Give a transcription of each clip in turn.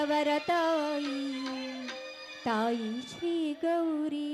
ಪಾಲಿಸುವನವರ ತಾಯಿ ತಾಯಿ ಶ್ರೀ ಗೌರಿ.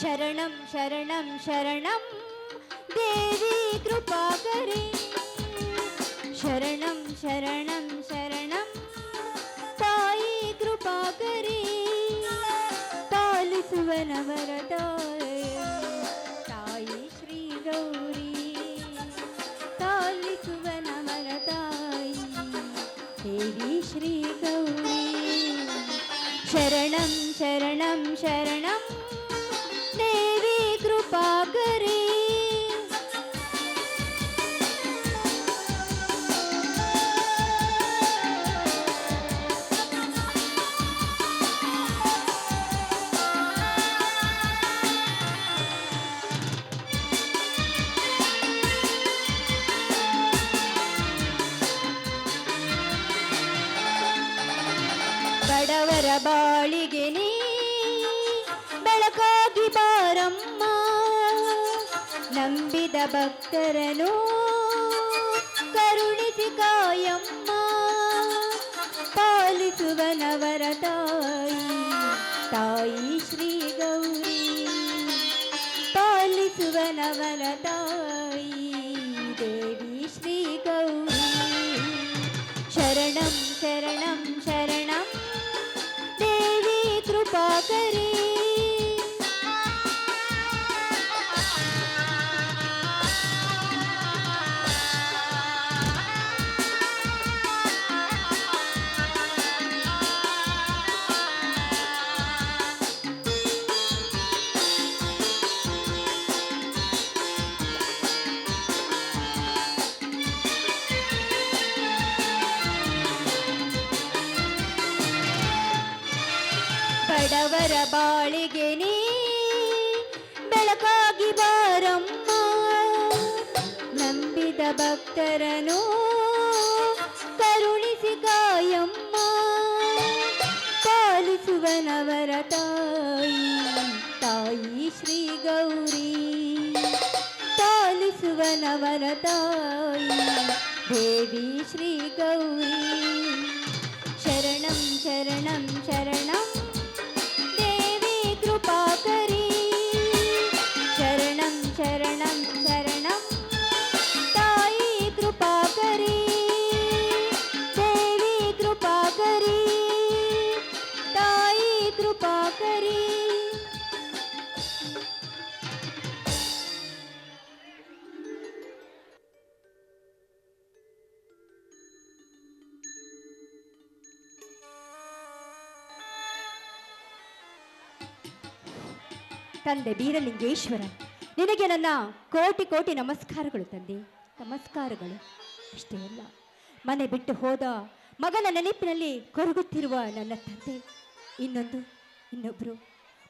ಶರಣಂ ಶರಣಂ ಶರಣಂ ದೇವಿ ಕೃಪಾಕರಿ ಶರಣಂ ಶರಣಂ ಶರಣಂ ದೇವಿ ಶ್ರೀ ಗೌರಿ ಶರಣಂ ಶರಣಂ ಬಡವರ ಬಾಳಿಗೆ ನೀ ಬೆಳಕಾಗಿ ಬಾರಮ್ಮ. ನಂಬಿದ ಭಕ್ತರನು ಕರುಣಿಸಿ ಕಾಯಮ್ಮ. ಪಾಲಿಸುವನವರ ತಾಯಿ ತಾಯಿ ಶ್ರೀ ಗೌರಿ. ಪಾಲಿಸುವನವರ ತಾಯಿ, ದೇವಿ ಶ್ರೀ ಗೌರಿ. ಶರಣಂ ಶರಣಂ. ಕರೆ ಬಡವರ ಬಾಳಿಗೆ ನೀ ಬೆಳಕಾಗಿ ಬಾರಮ್ಮ. ನಂಬಿದ ಭಕ್ತರನು ಕರುಣಿಸಿ ಕಾಯಮ್ಮ. ಪಾಲಿಸುವನವರ ತಾಯಿ ತಾಯಿ ಶ್ರೀ ಗೌರಿ. ಪಾಲಿಸುವನವರ ತಾಯಿ, ದೇವಿ ಶ್ರೀ ಗೌರಿ. ಶರಣಂ ಶರಣಂ ಶರಣಂ. ತಂದೆ ಬೀರಲಿಂಗೇಶ್ವರ, ನಿನಗೆ ನನ್ನ ಕೋಟಿ ಕೋಟಿ ನಮಸ್ಕಾರಗಳು ತಂದೆ. ನಮಸ್ಕಾರಗಳು. ಅಷ್ಟೇ ಅಲ್ಲ, ಮನೆ ಬಿಟ್ಟು ಹೋದ ಮಗನ ನೆನಪಿನಲ್ಲಿ ಕೊರಗುತ್ತಿರುವ ನನ್ನ ತಂದೆ. ಇನ್ನೊಂದು ಇನ್ನೊಬ್ಬರು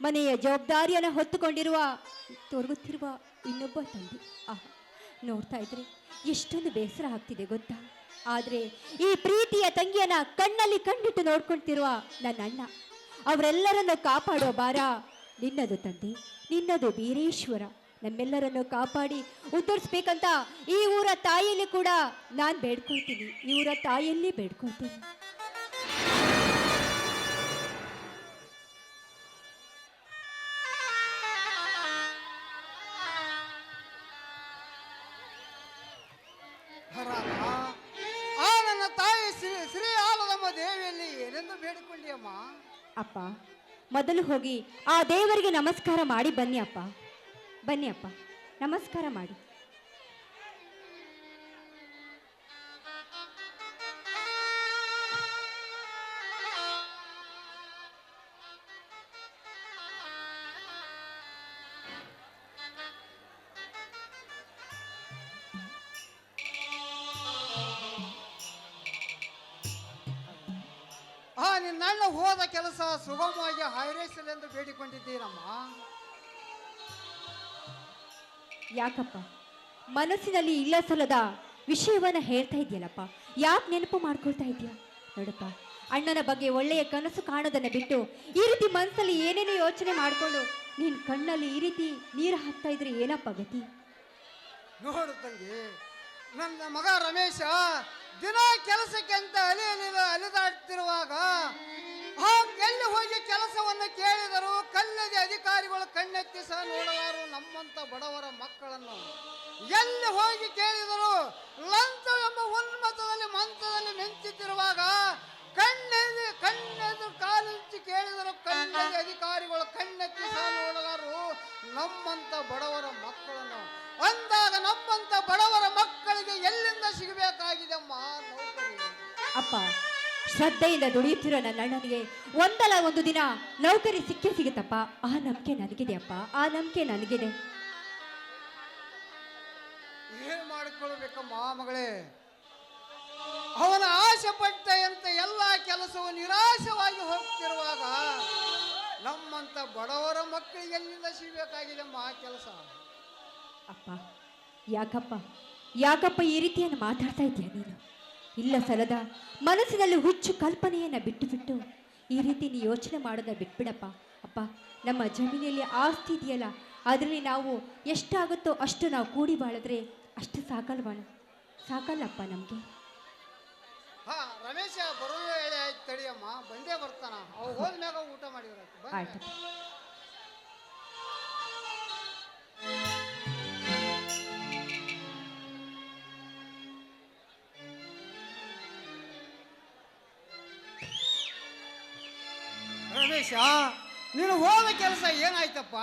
ಮನೆಯ ಜವಾಬ್ದಾರಿಯನ್ನು ಹೊತ್ತುಕೊಂಡಿರುವ, ತೊರಗುತ್ತಿರುವ ಇನ್ನೊಬ್ಬ ತಂದೆ. ಆಹ್, ನೋಡ್ತಾ ಇದ್ರೆ ಎಷ್ಟೊಂದು ಬೇಸರ ಆಗ್ತಿದೆ ಗೊತ್ತಾ? ಆದರೆ ಈ ಪ್ರೀತಿಯ ತಂಗಿಯನ್ನ ಕಣ್ಣಲ್ಲಿ ಕಂಡಿಟ್ಟು ನೋಡ್ಕೊಳ್ತಿರುವ ನನ್ನ ಅಣ್ಣ ಅವರೆಲ್ಲರನ್ನು ಕಾಪಾಡೋ ಭಾರ ನಿನ್ನದು ತಂದೆ ನಿನ್ನದು ವೀರೇಶ್ವರ. ನಮ್ಮೆಲ್ಲರನ್ನು ಕಾಪಾಡಿ ಉತ್ತರಿಸ್ಬೇಕಂತ ಈ ಊರ ತಾಯಿಯಲ್ಲಿ ಕೂಡ ನಾನು ಬೇಡ್ಕೊಳ್ತೀನಿ. ಈ ಊರ ತಾಯಿಯಲ್ಲಿ ಬೇಡ್ಕೊಳ್ತೀನಿ. ಆ ನನ್ನ ತಾಯಿ ಶ್ರೀ ಶ್ರೀ ಆಲದಮ್ಮ ದೇವಿಯಲ್ಲಿ ಏನೆಂದು ಅಪ್ಪ ಮೊದಲು ಹೋಗಿ ಆ ದೇವರಿಗೆ ನಮಸ್ಕಾರ ಮಾಡಿ ಬನ್ನಿ ಅಪ್ಪ. ಬನ್ನಿ ಅಪ್ಪ. ನಮಸ್ಕಾರ ಮಾಡಿ. ಹೋದ ಕೆಲಸ ಸುಗಮವಾಗಿ ಹಾರೈಸಲೆಂದು ಬೇಡಿಕೊಂಡಿದ್ದೀರಮ್ಮ. ಯಾಕಪ್ಪ? ಮನಸ್ಸಿನಲ್ಲಿ ಇಲ್ಲ ಸಲ್ಲದ ವಿಷಯವನ್ನ ಹೇಳ್ತಾ ಇದೆಯಲ್ಲಪ್ಪ ಯಾಕೆ ನೆನಪು ಮಾಡ್ಕೊಳ್ತಾ ಇದೆಯಾ ನೋಡಪ್ಪ ಅಣ್ಣನ ಬಗ್ಗೆ ಒಳ್ಳೆಯ ಕನಸು ಕಾಣೋದನ್ನ ಬಿಟ್ಟು ಈ ರೀತಿ ಮನಸ್ಸಲ್ಲಿ ಏನೇನೋ ಯೋಚನೆ ಮಾಡಿಕೊಂಡು ನೀನು ಕಣ್ಣಲ್ಲಿ ಈ ರೀತಿ ನೀರು ಹಾಕ್ತಾ ಇದ್ರೆ ಏನಪ್ಪ ಗತಿ? ನೋಡು ತಂಗಿ ನನ್ನ ಮಗ ರಮೇಶ ದಿನ ಕೆಲಸಕ್ಕೆ ಅಂತ ಅಲಿ ಹೋಗಿ ಕೆಲಸವನ್ನು ಕೇಳಿದರು ಕಲ್ಲದೆ ಅಧಿಕಾರಿಗಳು ಕಣ್ಣೆತ್ತಿ ಸಹ ನೋಡಲಾರು ನಮ್ಮಂತ ಬಡವರ ಮಕ್ಕಳನ್ನು. ಎಲ್ಲಿ ಹೋಗಿ ಕೇಳಿದರು ಲಂಚ ಎಂಬ ಉನ್ಮತದಲ್ಲಿ ಮಂತ್ರದಲ್ಲಿ ಮೆಂಚುತ್ತಿರುವಾಗ ಕಣ್ಣೆದು ಕಣ್ಣೆದು ಕಾಲಿಂಚಿ ಕೇಳಿದರು ಕಣ್ಣೆದೆ ಅಧಿಕಾರಿಗಳು ಕಣ್ಣೆತ್ತಿ ಸಹ ನೋಡಲಾರು ನಮ್ಮಂತ ಬಡವರ ಮಕ್ಕಳನ್ನು. ಅಂದಾಗ ನಮ್ಮಂತ ಬಡವರ ಮಕ್ಕಳಿಗೆ ಎಲ್ಲಿಂದ ಸಿಗಬೇಕಾಗಿದೆ ನೌಕರಿ. ಅಪ್ಪ ಶ್ರದ್ಧೆಯಿಂದ ದುಡಿಯುತ್ತಿರೋ ನನ್ನ ಅಣ್ಣನಿಗೆ ಒಂದಲ್ಲ ಒಂದು ದಿನ ನೌಕರಿ ಸಿಕ್ಕೇ ಸಿಗುತ್ತಪ್ಪ. ಆ ನಂಬಿಕೆ ನನಗಿದೆ ಅಪ್ಪ. ಆ ನಂಬಿಕೆ ನನಗಿದೆ. ಏನ್ ಮಾಡಿಕೊಳ್ಬೇಕಮ್ಮ ಮಗಳೇ? ಅವನ ಆಸೆ ಪಟ್ಟ ಅಂತ ಎಲ್ಲ ಕೆಲಸವು ನಿರಾಶವಾಗಿ ಹೋಗ್ತಿರುವಾಗ ನಮ್ಮಂತ ಬಡವರ ಮಕ್ಕಳಿಗೆ ಎಲ್ಲಿಂದ ಸಿಗಬೇಕಾಗಿದೆಮ್ಮ ಆ ಕೆಲಸ? ಅಪ್ಪ ಯಾಕಪ್ಪ? ಯಾಕಪ್ಪ ಈ ರೀತಿಯನ್ನು ಮಾತಾಡ್ತಾ ಇದೆಯಾ ನೀನು? ಇಲ್ಲ ಸಲದ ಮನಸ್ಸಿನಲ್ಲಿ ಹುಚ್ಚು ಕಲ್ಪನೆಯನ್ನು ಬಿಟ್ಟು ಬಿಟ್ಟು ಈ ರೀತಿ ನೀ ಯೋಚನೆ ಮಾಡೋದ ಬಿಟ್ಬಿಡಪ್ಪ. ಅಪ್ಪ ನಮ್ಮ ಜಮೀನಲ್ಲಿ ಆಸ್ತಿ ಇದೆಯಲ್ಲ ಅದರಲ್ಲಿ ನಾವು ಎಷ್ಟಾಗುತ್ತೋ ಅಷ್ಟು ನಾವು ಕೂಡಿ ಬಾಳಿದ್ರೆ ಅಷ್ಟು ಸಾಕಲ್ವಾಣ ಸಾಕಲ್ಲಪ್ಪ ನಮಗೆ. ಹಾ ರಮೇಶ ಬರೋ ಹೇಳಿ ಆಯ್ತು ತಡಿಯಮ್ಮ. ಬಂದೇ ಬರ್ತಾನ. ಅವ್ ಹೋದ್ಮ್ಯಾಗ ಊಟ ಮಾಡಿದ್ರಾಯ್ತು ಆಯ್ತು ರಮೇಶ ನೀನು ಹೋದ ಕೆಲಸ ಏನಾಯ್ತಪ್ಪ?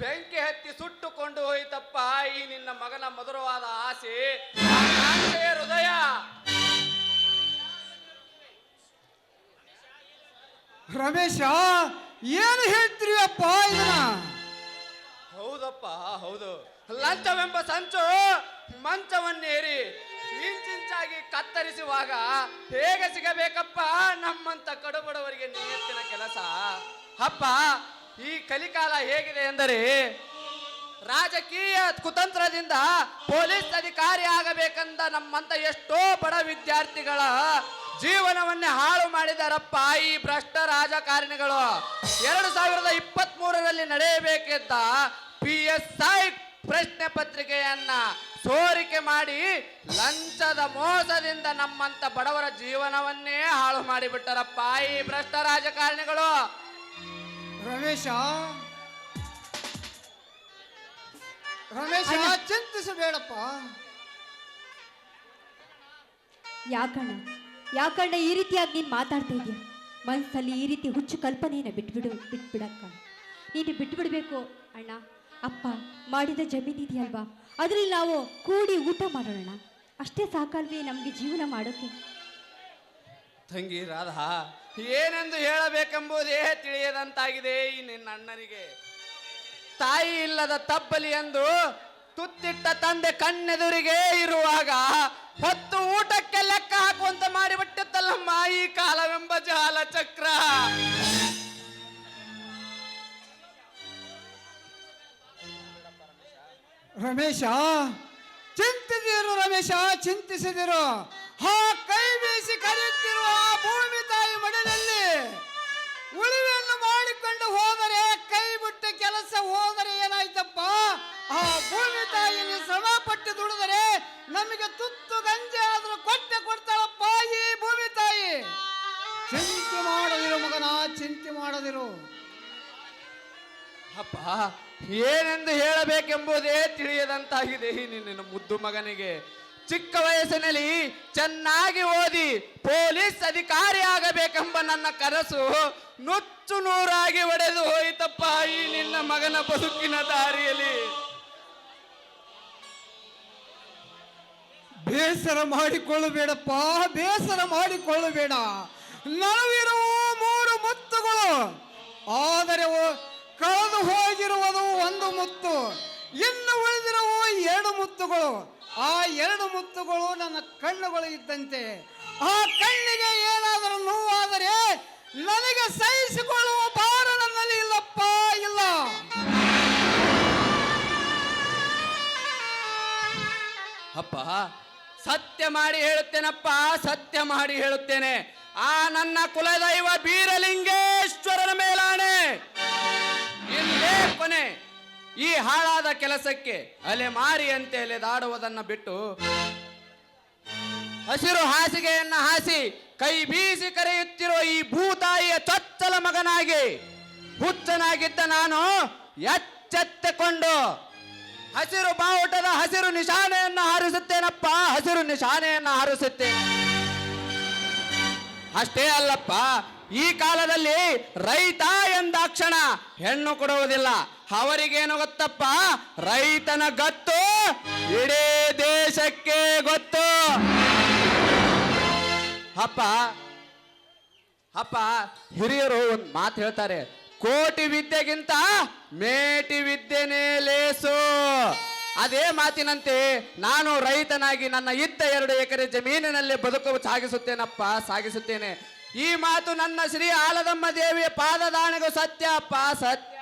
ಬೆಂಕಿ ಹತ್ತಿ ಸುಟ್ಟುಕೊಂಡು ಹೋಯ್ತಪ್ಪ ಈ ನಿನ್ನ ಮಗನ ಮಧುರವಾದ ಆಸೆ. ಹೃದಯ. ರಮೇಶ ಏನು ಹೇಳ್ತೀರಿ ಅಪ್ಪ ಇದನ್ನ? ಹೌದಪ್ಪ ಹೌದು. ಲಂಚವೆಂಬ ಸಂಚು ಮಂಚವನ್ನೇರಿ. ಇಂಚಿಂಚಾಗಿ ಕತ್ತರಿಸುವಾಗ ಹೇಗೆ ಸಿಗಬೇಕಪ್ಪ ನಮ್ಮಂತ ಕಡುಬಡವರಿಗೆ ನಿಯತ್ತಿನ ಕೆಲಸ? ಅಪ್ಪ, ಈ ಕಲಿಕಾಲ ಹೇಗಿದೆ ಎಂದರೆ ರಾಜಕೀಯ ಕುತಂತ್ರದಿಂದ ಪೊಲೀಸ್ ಅಧಿಕಾರಿ ಆಗಬೇಕಂದ ನಮ್ಮಂತ ಎಷ್ಟೋ ಬಡ ವಿದ್ಯಾರ್ಥಿಗಳ ಜೀವನವನ್ನೇ ಹಾಳು ಮಾಡಿದಾರಪ್ಪ ಈ ಭ್ರಷ್ಟ ರಾಜಕಾರಣಿಗಳು. ಎರಡು ಸಾವಿರದ ಇಪ್ಪತ್ತ್ ಮೂರರಲ್ಲಿ ನಡೆಯಬೇಕಿದ್ದ ಪಿ ಎಸ್ ಐ ಪ್ರಶ್ನೆ ಪತ್ರಿಕೆಯನ್ನ ಸೋರಿಕೆ ಮಾಡಿ ಲಂಚದ ಮೋಸದಿಂದ ನಮ್ಮಂತ ಬಡವರ ಜೀವನವನ್ನೇ ಹಾಳು ಮಾಡಿಬಿಟ್ಟರಪ್ಪ ಈ ಭ್ರಷ್ಟ ರಾಜಕಾರಣಿಗಳು. ರಮೇಶ ರಮೇಶ ಚಿಂತಿಸಬೇಡಪ್ಪ. ಯಾಕಣ್ಣ ಯಾಕಣ್ಣ ಈ ರೀತಿಯಾಗಿ ನೀನು ಮಾತಾಡ್ತಾ ಇದೀಯ ಮನಸ್ಸಲ್ಲಿ ಈ ರೀತಿ ಹುಚ್ಚು ಕಲ್ಪನೆಯನ್ನು ಬಿಟ್ಬಿಡು ಬಿಟ್ಬಿಡಕ್ಕ ನೀನು ಬಿಟ್ಬಿಡ್ಬೇಕು ಅಣ್ಣ. ಅಪ್ಪ, ಮಾಡಿದ ಜಮೀನಿದೆಯಲ್ವಾ ಅದರಲ್ಲಿ ನಾವು ಕೂಡಿ ಊಟ ಮಾಡೋಣ. ಅಷ್ಟೇ ಸಾಕಲ್ವೇ ನಮಗೆ ಜೀವನ ಮಾಡೋಕೆ? ತಂಗಿ ರಾಧಾ, ಏನೆಂದು ಹೇಳಬೇಕೆಂಬುದೇ ತಿಳಿಯದಂತಾಗಿದೆ ಈ ನಿನ್ನ ಅಣ್ಣನಿಗೆ. ತಾಯಿ ಇಲ್ಲದ ತಬ್ಬಲಿ ಎಂದು ತುತ್ತಿಟ್ಟ ತಂದೆ ಕಣ್ಣೆದುರಿಗೆ ಇರುವಾಗ ಹೊತ್ತು ಊಟಕ್ಕೆ ಲೆಕ್ಕ ಹಾಕುವಂತ ಮಾಡಿಬಿಟ್ಟಿತ್ತಲ್ಲಮ್ಮ ಈ ಕಾಲವೆಂಬ ಜಾಲ ಚಕ್ರ ರಮೇಶ ಚಿಂತಿಸಿರು ರಮೇಶ, ಚಿಂತಿಸಿದಿರು. ಹಾ ಕೈ ಬೀಸಿ ಕರೆಯುತ್ತಿರುವ ಆ ಭೂಮಿ ತಾಯಿ ಮಡಿಲಲ್ಲಿ ಉಳಿವೆಯನ್ನು ಮಾಡಿಕೊಂಡು ಹೋದರೆ, ಕೈ ಬಿಟ್ಟು ಕೆಲಸ ಹೋದರೆ ಏನಾಯ್ತಪ್ಪ? ಆ ಭೂಮಿ ತಾಯಿಯಲ್ಲಿ ಶ್ರಮ ಪಟ್ಟು ದುಡಿದರೆ ನಮಗೆ ತುತ್ತು ಗಂಜಿ ಆದರೂ ಕೊಟ್ಟೆ ಕೊಡ್ತಾಳಪ್ಪ ಈ ಭೂಮಿ ತಾಯಿ. ಚಿಂತೆ ಮಾಡದಿರು ಮಗನ, ಚಿಂತೆ ಮಾಡದಿರು. ಅಪ್ಪ, ಏನೆಂದು ಹೇಳಬೇಕೆಂಬುದೇ ತಿಳಿಯದಂತಾಗಿದೆ. ನಿನ್ನ ಮುದ್ದು ಮಗನಿಗೆ ಚಿಕ್ಕ ವಯಸ್ಸಿನಲ್ಲಿ ಚೆನ್ನಾಗಿ ಓದಿ ಪೊಲೀಸ್ ಅಧಿಕಾರಿ ಆಗಬೇಕೆಂಬ ನನ್ನ ಕನಸು ನುಚ್ಚು ನೂರಾಗಿ ಒಡೆದು ಹೋಯಿತಪ್ಪ ಈ ನಿನ್ನ ಮಗನ ಬದುಕಿನ ದಾರಿಯಲ್ಲಿ. ಬೇಸರ ಮಾಡಿಕೊಳ್ಳಬೇಡಪ್ಪ, ಬೇಸರ ಮಾಡಿಕೊಳ್ಳಬೇಡ. ನಲವಿರುವ ಮೂರು ಮುತ್ತುಗಳು. ಆದರೆ ಕಳೆದು ಹೋಗಿರುವುದು ಒಂದು ಮುತ್ತು, ಇನ್ನು ಉಳಿದಿರುವ ಎರಡು ಮುತ್ತುಗಳು. ಆ ಎರಡು ಮುತ್ತುಗಳು ನನ್ನ ಕಣ್ಣುಗಳು ಇದ್ದಂತೆ. ಆ ಕಣ್ಣಿಗೆ ಏನಾದರೂ ನೋವಾದರೆ ನನಗೆ ಸಹಿಸಿಕೊಳ್ಳುವ ಭಾರ ನನ್ನಲ್ಲಿ ಇಲ್ಲಪ್ಪ, ಇಲ್ಲ. ಅಪ್ಪ, ಸತ್ಯ ಮಾಡಿ ಹೇಳುತ್ತೇನಪ್ಪ, ಸತ್ಯ ಮಾಡಿ ಹೇಳುತ್ತೇನೆ. ಆ ನನ್ನ ಕುಲದೈವ ಬೀರಲಿಂಗೇಶ್ವರನ ಮೇಲಾಣೆ. ಇಲ್ಲೇ ಕೊನೆ. ಈ ಹಾಳಾದ ಕೆಲಸಕ್ಕೆ ಅಲೆ ಮಾರಿ ಅಂತೆ ಅಲೆದಾಡುವುದನ್ನ ಬಿಟ್ಟು ಹಸಿರು ಹಾಸಿಗೆಯನ್ನ ಹಾಸಿ ಕೈ ಬೀಸಿ ಕರೆಯುತ್ತಿರುವ ಈ ಭೂತಾಯಿಯ ಚೊಚ್ಚಲ ಮಗನಾಗಿ ಹುಚ್ಚನಾಗಿದ್ದ ನಾನು ಎಚ್ಚೆತ್ತಕೊಂಡು ಹಸಿರು ಬಾವುಟದ ಹಸಿರು ನಿಶಾನೆಯನ್ನು ಹಾರಿಸುತ್ತೇನಪ್ಪ, ಹಸಿರು ನಿಶಾನೆಯನ್ನು ಹಾರಿಸುತ್ತೇನೆ. ಅಷ್ಟೇ ಅಲ್ಲಪ್ಪ, ಈ ಕಾಲದಲ್ಲಿ ರೈತ ಎಂದಾಕ್ಷಣ ಹೆಣ್ಣು ಕೊಡುವುದಿಲ್ಲ. ಅವರಿಗೇನು ಗೊತ್ತಪ್ಪ? ರೈತನ ಗತ್ತು ಇಡೀ ದೇಶಕ್ಕೆ ಗೊತ್ತು. ಅಪ್ಪ ಅಪ್ಪ, ಹಿರಿಯರು ಒಂದು ಮಾತು ಹೇಳ್ತಾರೆ, ಕೋಟಿ ವಿದ್ಯೆಗಿಂತ ಮೇಟಿ ವಿದ್ಯೆನೇ ಲೇಸು. ಅದೇ ಮಾತಿನಂತೆ ನಾನು ರೈತನಾಗಿ ನನ್ನ ಇದ್ದ ಎರಡು ಎಕರೆ ಜಮೀನಿನಲ್ಲಿ ಬದುಕು ಸಾಗಿಸುತ್ತೇನಪ್ಪ ಸಾಗಿಸುತ್ತೇನೆ. ಈ ಮಾತು ನನ್ನ ಶ್ರೀ ಆಲದಮ್ಮ ದೇವಿಯ ಪಾದದಾಣೆಗೂ ಸತ್ಯ ಅಪ್ಪ ಸತ್ಯ.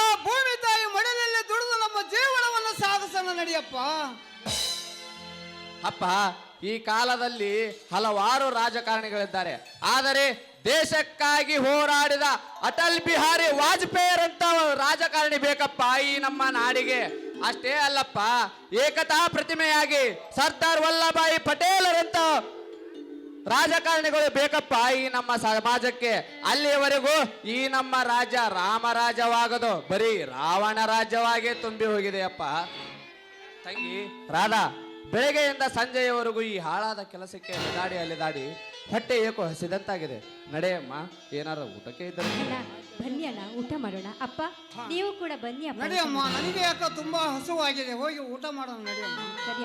ಆ ಭೂಮಿ ತಾಯಿ ಮಡಿಲಲ್ಲಿ ದುಡಿದು ನಮ್ಮ ಜೀವನವನ್ನು ಸಾಗಿಸಲು ನಡೆಯಪ್ಪ. ಅಪ್ಪ ಈ ಕಾಲದಲ್ಲಿ ಹಲವಾರು ರಾಜಕಾರಣಿಗಳಿದ್ದಾರೆ. ಆದರೆ ದೇಶಕ್ಕಾಗಿ ಹೋರಾಡಿದ ಅಟಲ್ ಬಿಹಾರಿ ವಾಜಪೇಯಿರಂತ ರಾಜಕಾರಣಿ ಬೇಕಪ್ಪ ಈ ನಮ್ಮ ನಾಡಿಗೆ. ಅಷ್ಟೇ ಅಲ್ಲಪ್ಪ, ಏಕತಾ ಪ್ರತಿಮೆಯಾಗಿ ಸರ್ದಾರ್ ವಲ್ಲಭಾಯಿ ಪಟೇಲರಂತ ರಾಜಕಾರಣಿಗಳು ಬೇಕಪ್ಪ ಈ ನಮ್ಮ ಸಮಾಜಕ್ಕೆ. ಅಲ್ಲಿಯವರೆಗೂ ಈ ನಮ್ಮ ರಾಜ್ಯ ರಾಮರಾಜವಾಗದು ಬರೀ ರಾವಣ ರಾಜ್ಯವಾಗಿ ತುಂಬಿ ಹೋಗಿದೆಯಪ್ಪ ತಂಗಿ, ರಾಧಾ ಬೆಳಗ್ಗೆಯಿಂದ ಸಂಜೆಯವರೆಗೂ ಈ ಹಾಳಾದ ಕೆಲಸಕ್ಕೆ ಅಲೆದಾಡಿ ಅಲೆದಾಡಿ ಹೊಟ್ಟೆ ಏಕೋ ಹಸಿದಂತಾಗಿದೆ. ನಡೆಯಮ್ಮ ಏನಾರ ಊಟಕ್ಕೆ ಇದ್ದರೆ? ಅಣ್ಣ ಬನ್ನಿ ಅಣ್ಣ ಊಟ ಮಾಡೋಣ. ಅಪ್ಪ ನೀವು ಕೂಡ ಬನ್ನಿ ಅಪ್ಪ. ನಡಿಯಮ್ಮ ನನಗೆ ಯಾಕೋ ತುಂಬಾ ಹಸುವಾಗಿದೆ. ಹೋಗಿ ಊಟ ಮಾಡೋಣ ನಡೆಯಮ್ಮ ಸರಿ